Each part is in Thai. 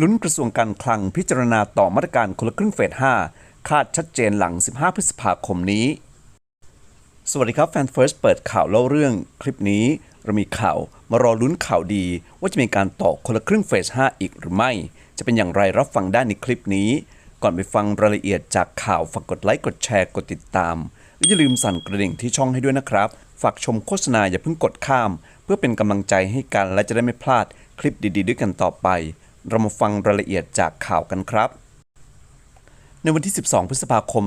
ลุ้นกระทรวงการคลังพิจารณาต่อมาตรการคนละครึ่งเฟส 5 คาดชัดเจนหลัง 15 พฤษภาคมนี้ สวัสดีครับแฟนเฟิร์สเปิดข่าวเล่าเรื่องคลิปนี้ เรามีข่าวมารอลุ้นข่าวดี ว่าจะมีการต่อคนละครึ่งเฟส 5 อีกหรือไม่ จะเป็นอย่างไรรับฟังได้ในคลิปนี้ ก่อนไปฟังรายละเอียดจากข่าวฝากกดไลค์กดแชร์กดติดตามและอย่าลืมสั่นกระดิ่งที่ช่องให้ด้วยนะครับ ฝากชมโฆษณาอย่าเพิ่งกดข้าม เพื่อเป็นกำลังใจให้กันและจะได้ไม่พลาดคลิปดีๆ ด้วยกันต่อไป เรามาฟังรายละเอียดจากข่าวกันครับ ในวันที่ 12 พฤษภาคม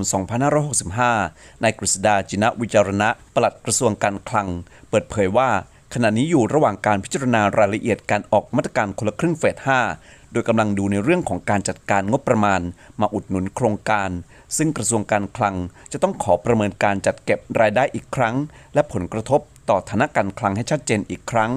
2565 นายกฤษดาจินะวิจารณะ ปลัดกระทรวงการคลัง เปิดเผยว่า ขณะนี้อยู่ระหว่างการพิจารณารายละเอียดการออกมาตรการคนละครึ่งเฟส 5 โดยกำลังดูในเรื่องของการจัดการงบประมาณ มาอุดหนุนโครงการ ซึ่งกระทรวงการคลังจะต้องขอประเมินการจัดเก็บรายได้อีกครั้ง และผลกระทบต่อฐานะการคลังให้ชัดเจนอีกครั้ง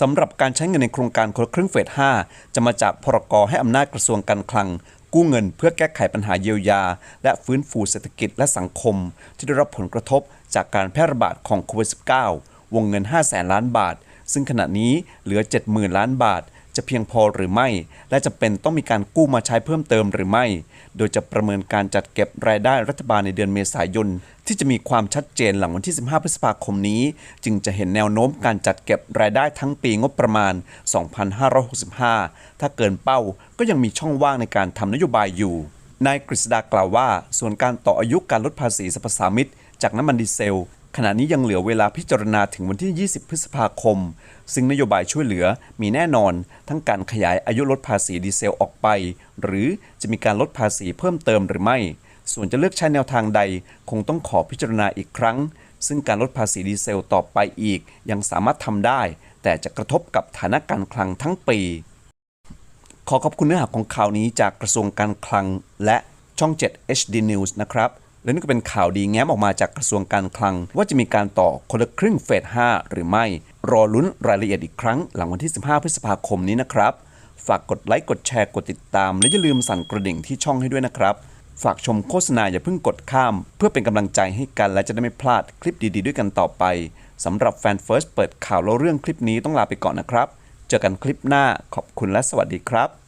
สำหรับการใช้เงินในโครงการคนละครึ่งเฟส 5 จะมาจากพรกให้อำนาจกระทรวงการคลัง กู้เงินเพื่อแก้ไขปัญหาเยียวยา และฟื้นฟูเศรษฐกิจและสังคม ที่ได้รับผลกระทบจากการแพร่ระบาดของโควิด -19 วงเงิน 5 0 0แสนล้านบาท ซึ่งขณะนี้เหลือ 70,000 ล้านบาท จะเพียงพอหรือไม่ และจะเป็นต้องมีการกู้มาใช้เพิ่มเติมหรือไม่ โดยจะประเมินการจัดเก็บรายได้รัฐบาลในเดือนเมษายน ที่จะมีความชัดเจนหลังวันที่ 15 พฤษภาคมนี้ จึงจะเห็นแนวโน้มการจัดเก็บรายได้ทั้งปีงบประมาณ 2565 ถ้าเกินเป้าก็ยังมีช่องว่างในการทำนโยบายอยู่นายกฤษดากล่าวว่า ส่วนการต่ออายุการลดภาษีสรรพสามิตจากน้ำมันดีเซล ขณะนี้ยังเหลือเวลาพิจารณาถึงวันที่ 20 พฤษภาคม ซึ่งนโยบายช่วยเหลือมีแน่นอน ทั้งการขยายอายุลดภาษีดีเซลออกไป หรือจะมีการลดภาษีเพิ่มเติมหรือไม่ ส่วนจะเลือกใช้แนวทางใด คงต้องขอพิจารณาอีกครั้ง ซึ่งการลดภาษีดีเซลต่อไปอีก ยังสามารถทำได้ แต่จะกระทบกับฐานะการคลังทั้งปี ขอขอบคุณเนื้อหาของข่าวนี้จากกระทรวงการคลังและช่อง 7 HD News นะครับ และนี่ก็เป็นข่าวดีแง้มออกมาจากกระทรวงการคลัง ว่าจะมีการต่อคนละครึ่งเฟส 5 หรือไม่ รอลุ้นรายละเอียดอีกครั้งหลังวันที่ 15 พฤษภาคมนี้นะครับ ฝากกดไลค์กดแชร์กดติดตาม และอย่าลืมสั่นกระดิ่งที่ช่องให้ด้วยนะครับ ฝากชมโฆษณาอย่าเพิ่งกดข้าม เพื่อเป็นกำลังใจให้กันและจะได้ไม่พลาดคลิปดีๆ ด้วยกันต่อไปสำหรับแฟนเฟิร์สเปิดข่าวแล้วเรื่องคลิปนี้ต้องลาไปก่อนนะครับ เจอกันคลิปหน้าขอบคุณและสวัสดีครับ